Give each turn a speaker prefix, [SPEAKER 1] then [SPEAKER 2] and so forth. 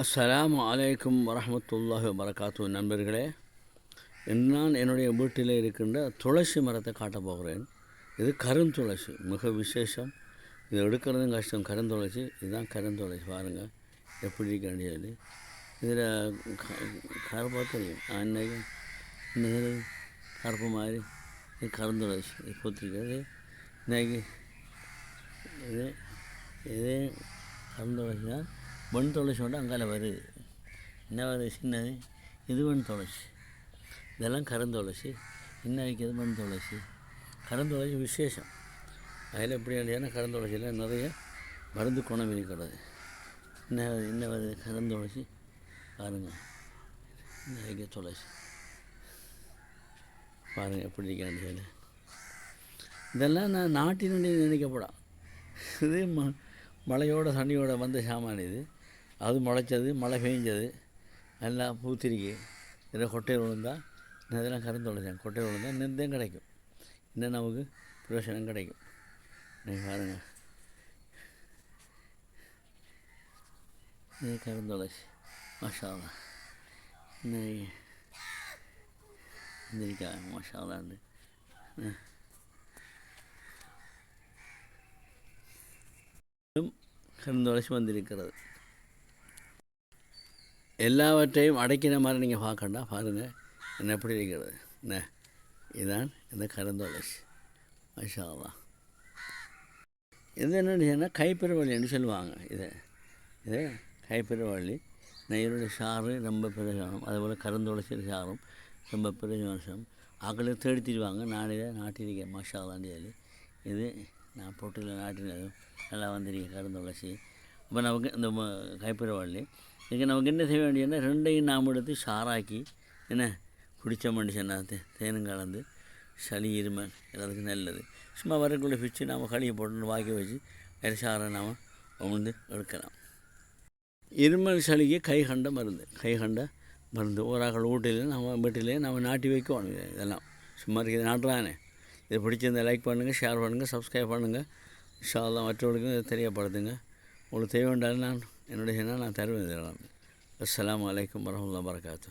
[SPEAKER 1] அஸ்ஸலாமு அலைக்கும் வரமத்துல்லாஹ் வரகாத்து நண்பர்களே நான் என்னுடைய வீட்டில் இருக்கின்ற துளசி மரத்தை காட்டப் போகிறேன். இது கருந்துளசி மிக விசேஷம். இது எடுக்கிறதும் கஷ்டம் கருந்துளசி இதுதான் கருந்துளசி பாருங்கள் எப்படி இருக்கின்றது இதில் கருப்பாக தெரியும். அன்னைக்கு இந்த கருப்பு மாதிரி இது கருந்துளசி இது பூத்திருக்கிறது. இன்னைக்கு இது இது கருந்துளசி தான். வெண் துளசியோட மட்டும் அங்கால வருது என்ன வருது சின்னது? இது வெண் துளசி. இதெல்லாம் கருந்துளசி இன்னும் வைக்கிறது வெண் துளசி? கருந்துளசி விசேஷம். அதில் எப்படி இல்லையானா கருந்துளசியில் நிறைய மருந்து குணம் இருக்கிறது. என்ன என்ன வருது கருந்துளசி பாருங்கள் இன்னும் வைக்க துளசி? பாருங்கள் எப்படி இருக்கிறேன் இதெல்லாம் நான் நாட்டினுடைய நினைக்கப்படாம் இது ம மழையோட தண்ணியோட வந்த சாமான் இது. அது முளைச்சது மழை பெஞ்சது. நல்லா பூத்திருக்கு. இதில் கொட்டை விழுந்தா இதெல்லாம் கறந்து விழுந்தேன். கொட்டை விழுந்தால் நிறுத்தம் கிடைக்கும். இன்னும் நமக்கு பிரயோசனம் கிடைக்கும். நீங்கள் பாருங்கள் இது கருந்துளசி மசாலா இன்னைக்கு இந்திரிக்கா மஷாலாண்டு கருந்துளசி வந்திருக்கிறது. எல்லாவற்றையும் அடைக்கிற மாதிரி நீங்கள் பார்க்கண்டா பாருங்கள் என்ன எப்படி இருக்கிறது? என்ன? இதுதான் இந்த கருந்துளசி மஷாலா இது என்னன்னு கைப்பெருவழின்னு சொல்லுவாங்க. இதை இது கைப்பெருவள்ளி நெய்யுடைய சாறு ரொம்ப பிரயோஜனம். அதுபோல் கருந்துளசி சாறும் ரொம்ப பிரயோஜனம். ஆக்களை தேடி தருவாங்க நான் இதை நாட்டிருக்கேன் மஷாலான்னு சொல்லி. இது நான் பொட்டில் நாட்டினதும் நல்லா வந்திருக்கேன் கருந்துளசி இப்போ நமக்கு இந்த கைப்பெருவள்ளி இதுக்கு நமக்கு என்ன செய்ய வேண்டியதுன்னா ரெண்டையும் நாம் எடுத்து சாராக்கி என்ன குடித்த மனுஷனா தே தேனும் கலந்து சளி இருமல் எல்லாத்துக்கும் நல்லது. சும்மா வரக்குள்ளே பிச்சு நாம் களியை போட்டு வாக்கி வச்சு வேறு சாரை நாம் உமிழ்ந்து எடுக்கலாம். இருமல் சளிக்கு கை கண்ட மருந்து. கை கண்ட மருந்து. ஓராக்கள் வீட்டில் நம்ம வீட்டிலே நம்ம நாட்டி வைக்கணும் இதெல்லாம். சும்மா இருக்குது நாட்டுறானே. இதை பிடிச்சிருந்தால் லைக் பண்ணுங்கள் ஷேர் பண்ணுங்கள் சப்ஸ்கிரைப் பண்ணுங்கள் ஷாலாம் மற்றவர்களுக்கும் இதை தெரியப்படுத்துங்க. உங்களுக்கு தேவைண்டாலும் நான் என்னுடைய நான் தருவேன் இதெல்லாம். அஸ்லாம் வலைக்கம் வரமத்துல வரகாத்து